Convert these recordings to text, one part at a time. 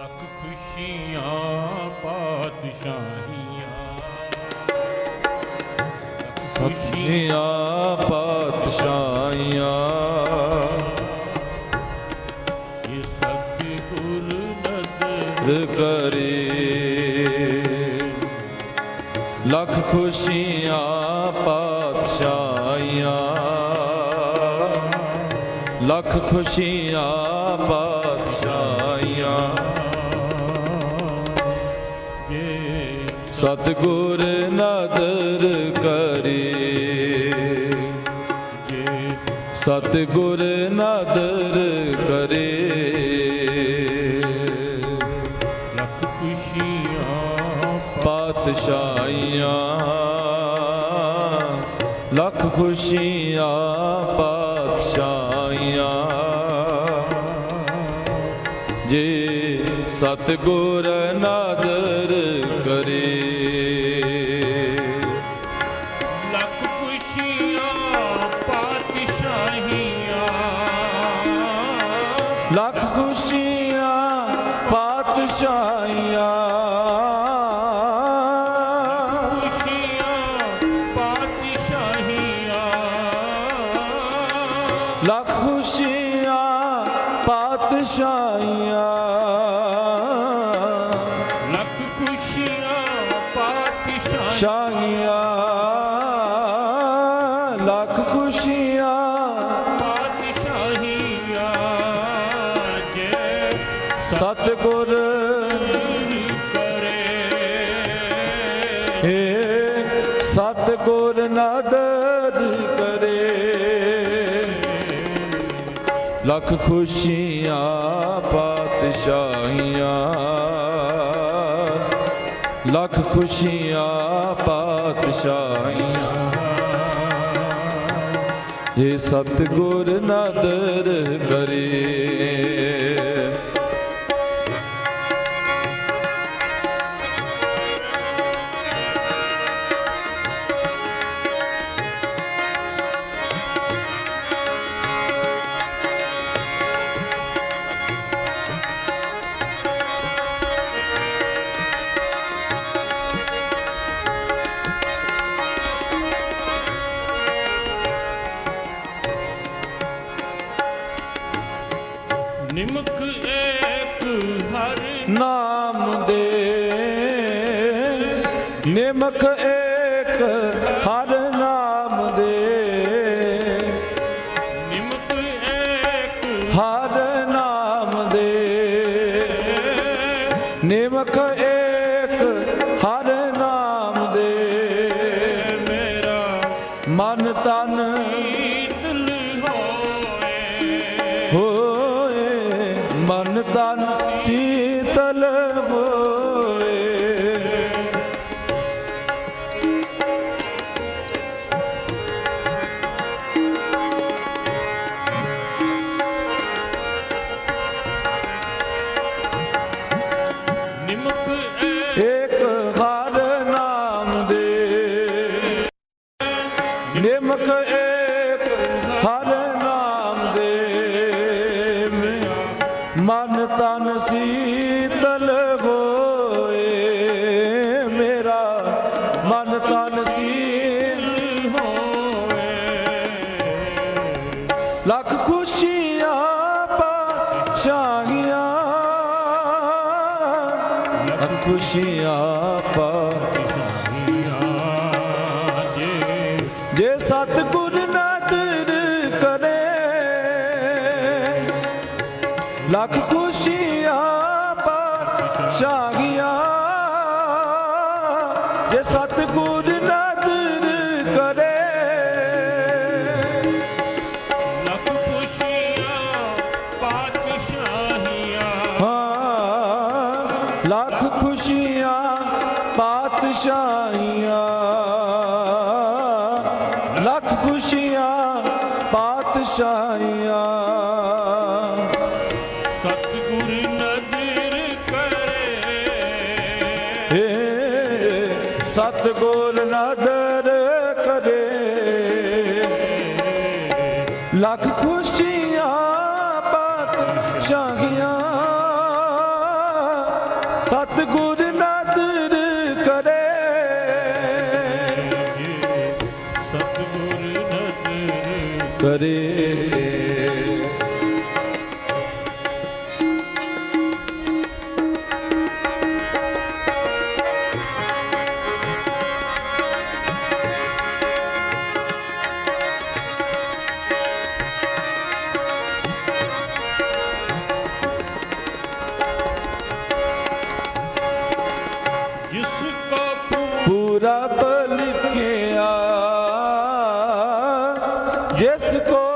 ਲੱਖ ਖੁਸ਼ੀਆਂ ਪਾਤਸ਼ਾਹੀਆਂ। ਖੁਸ਼ੀਆਂ ਪਾਤਸ਼ਾਹੀਆਂ। ਇਹ ਨਦਰ ਕਰੇ। ਲੱਖ ਖੁਸ਼ੀਆਂ ਪਾਤਸ਼ਾਹੀਆਂ। ਲੱਖ ਖੁਸ਼ੀਆਂ ਪਾਤਸ਼ਾਹੀਆਂ। ਸਤਿਗੁਰ ਨਦਰ ਕਰੇ। ਸਤਿਗੁਰ ਨਦਰ ਕਰੇ। ਲੱਖ ਖੁਸ਼ੀਆਂ ਪਾਤਸ਼ਾਹੀਆਂ। ਲੱਖ ਖੁਸ਼ੀਆਂ ਪਾਤਸ਼ਾਹੀਆਂ। ਜੇ ਸਤਿਗੁਰ ਨਾਦਰ ਕਰੇ। ਸਤਿਗੁਰ ਕਰੇ ਏ ਸਤਿਗੁਰ ਨਾਦਰ ਕਰੇ। ਲੱਖ ਖੁਸ਼ੀਆਂ, ਪਾਤਸ਼ਾਹੀਆਂ। ਲੱਖ ਖੁਸ਼ੀਆਂ, ਪਾਤਸ਼ਾਹੀਆਂ। ਜੇ ਸਤਿਗੁਰ ਨਾਦਰ ਕਰੇ। ਨਿਮਕ ਏਕ ਲੱਖ ਖੁਸ਼ੀਆਂ ਪਾਸ਼ਾਹੀਆਂ ਲੱਖ ਖੁਸ਼ੀਆਂ ਪਾ ਸਾਹੀਆਂ ਜੇ ਜੇ ਸਤਿਗੁਰ ਨਾਦਰ ਕਰੇ, ਲੱਖ ਖੁਸ਼ੀਆਂ ਪਾਤਸ਼ਾਹੀਆਂ ਜੇ ਸਤਿਗੁਰ ਸਤਗੁਰ ਨਦਰ Jessica.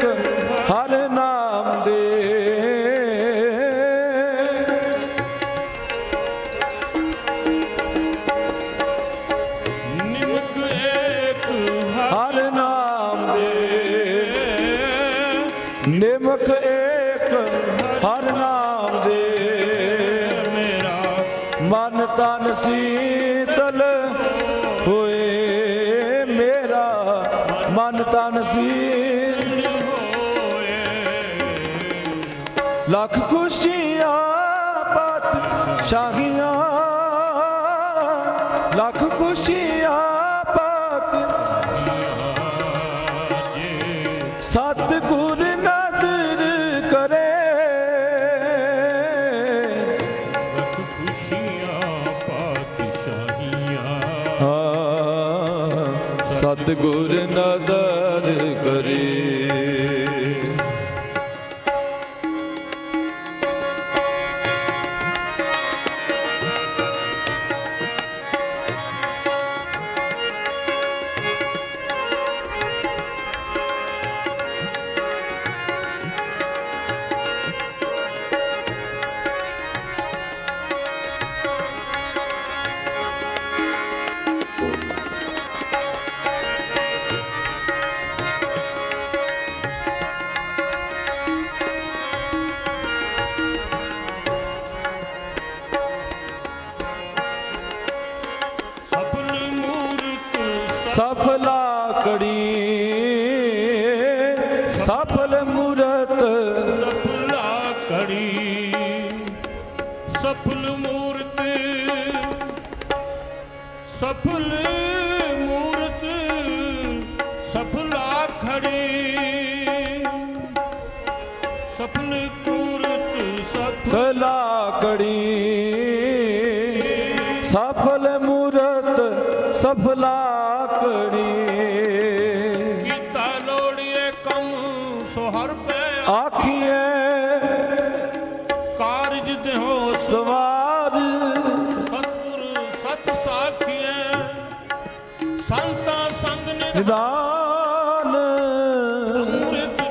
ਏਕ ਹਰ ਨਾਮ ਦੇ। ਨਿਮਕ ਏਕ ਹਰ ਨਾਮ ਦੇ। ਨਿਮਖ ਏਕ ਹਰ ਨਾਮ ਦੇ। ਮੇਰਾ ਮਨ ਤਨ ਸੀਤਲ ਹੋਏ। ਮੇਰਾ ਮਨ ਤਨ ਸੀ ਲੱਖ ਖੁਸ਼ੀਆਂ ਪਤ ਸ਼ਾਹੀਆਂ ਲੱਖ ਖੁਸ਼ੀਆਂ ਪਤ ਜੇ ਸਤਿਗੁਰ ਨਦਰ ਕਰੇ। ਲੱਖ ਖੁਸ਼ੀਆਂ ਪਾਤਸ਼ਾਹੀਆਂ ਸਤਿਗੁਰ ਨਦਰ ਕਰੇ। ਸਫਲ ਮੂਰਤ ਸਫਲਾ ਕੜੀ ਸਫਲ ਮੂਰਤ ਸਫਲ ਮੂਰਤ ਸਫਲਾ ਖੜੀ ਸਫਲ ਮੂਰਤ ਸਫਲ ਕੜੀ ਸਫਲ ਮੂਰਤ ਸਫਲਾ ਕੜੀ ਆਖੀਏ ਕਾਰਜ ਦੇਹੋ ਸਵਾਰ ਸਤਿਗੁਰ ਸਤ ਸਾਖੀਐ। ਸੰਤਾਂ ਸੰਗ ਨਿਦਾਨ। ਅੰਮ੍ਰਿਤ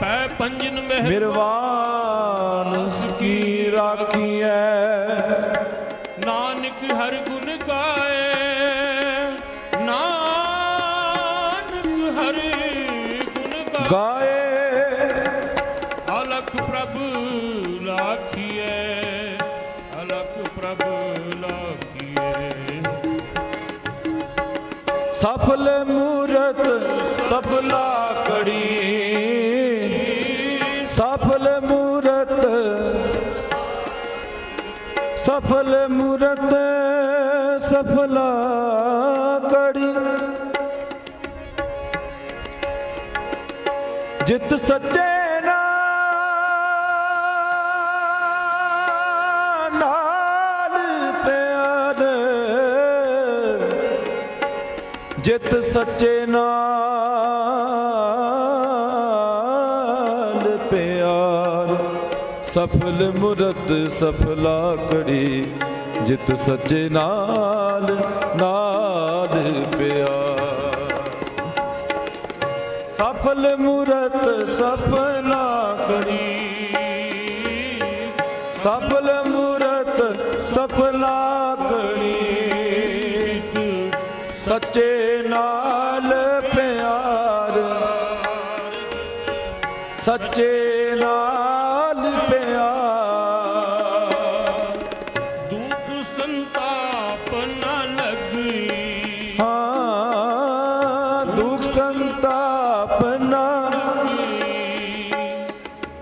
ਪੈ ਪੰਜਨ ਮਹਿ ਮਿਰਵਾਨ ਨਾਨਕ ਹਰ ਗੁਣ ਸਫਲ ਮੂਰਤ ਸਫਲਾ ਕੜੀ ਸਫਲ ਮੂਰਤ ਸਫਲ ਮੂਰਤ ਸਫਲਾ ਕੜੀ ਜਿਤ ਸੱਚੇ ਜਿਤ ਸੱਚੇ ਨਾਲ ਪਿਆਰ। ਸਫਲ ਮੁਰਤ, ਸਫਲਾ ਕੜੀ ਜਿਤ ਸੱਚੇ ਨਾਲ ਨਾਲ ਪਿਆਰ। ਸਫਲ ਮੂਰਤ, ਸਫਲਾ ਕੜੀ ਸਫਲ ਮੂਰਤ, ਸਫਲਾ ਸੱਚੇ ਨਾਲ ਪਿਆਰ। ਸੱਚੇ ਨਾਲ ਪਿਆਰ। ਦੁਖ ਸੰਤਾਪ ਨ ਲਗਈ ਹਾਂ ਦੁਖ ਸੰਤਾਪ ਨਾ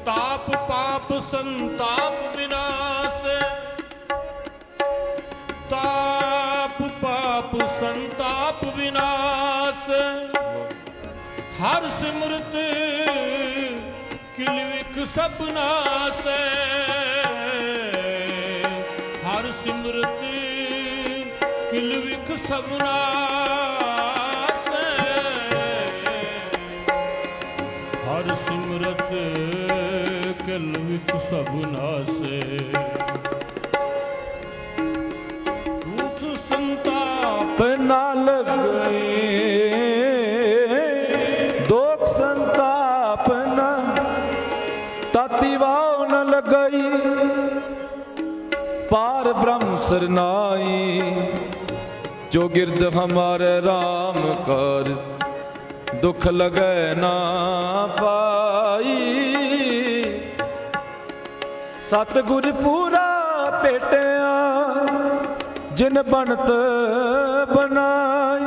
ਤਾਪ ਪਾਪ ਸੰਤਾਪ ਵਿਨਾਸ਼ ਵਿਨਾਸ਼ ਹਰ ਸਿਮਰਤ ਕਿਲ ਵਿਖ ਸਭ ਨਾਸੈ। ਹਰ ਸਿਮਰਤ ਕਿਲਵਿਕ ਸਭ ਨਾਸੈ। ਹਰ ਸਿਮਰਤ ਕਿਲਵਿਕ ਸਭ ਨਾਸੈ। ਬ੍ਰਹਮ ਸਰਨਾਈ ਜੋ ਗਿਰਦ ਹਮਾਰੇ RAM ਕਰ, ਦੁਖ ਲਗੈ ਨਾ ਪਾਈ। ਸਤਿਗੁਰ ਪੂਰਾ ਭੇਟਿਆ ਜਿਨ ਬਣਤ ਬਣਾਈ।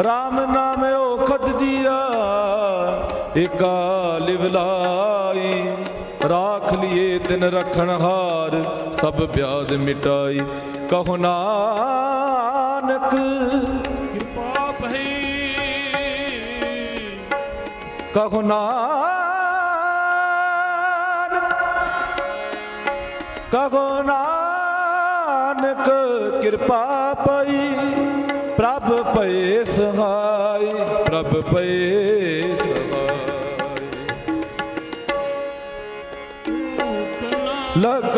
RAM ਨਾਮ ਓਖਦ ਦੀਆ, ਏਕਾ ਲਿਵਲਾਈ ਰਾਖ ਲਿਏ ਤਿਨ ਰਖਣ ਹਾਰ ਸਭ ਬਿਆਦ ਮਿਟਾਈ। ਕਹੋ ਨਾਨਕ ਕਿਰਪਾ ਭਈ ਕਹੋ ਨਾਨਕ ਕਹੋ ਨਾਨਕ, ਕਿਰਪਾ ਪਈ, ਪ੍ਰਭ ਪਏ ਸਹਾਈ, ਪ੍ਰਭ ਪਏ ਸਹਾਈ। ਦੁਖ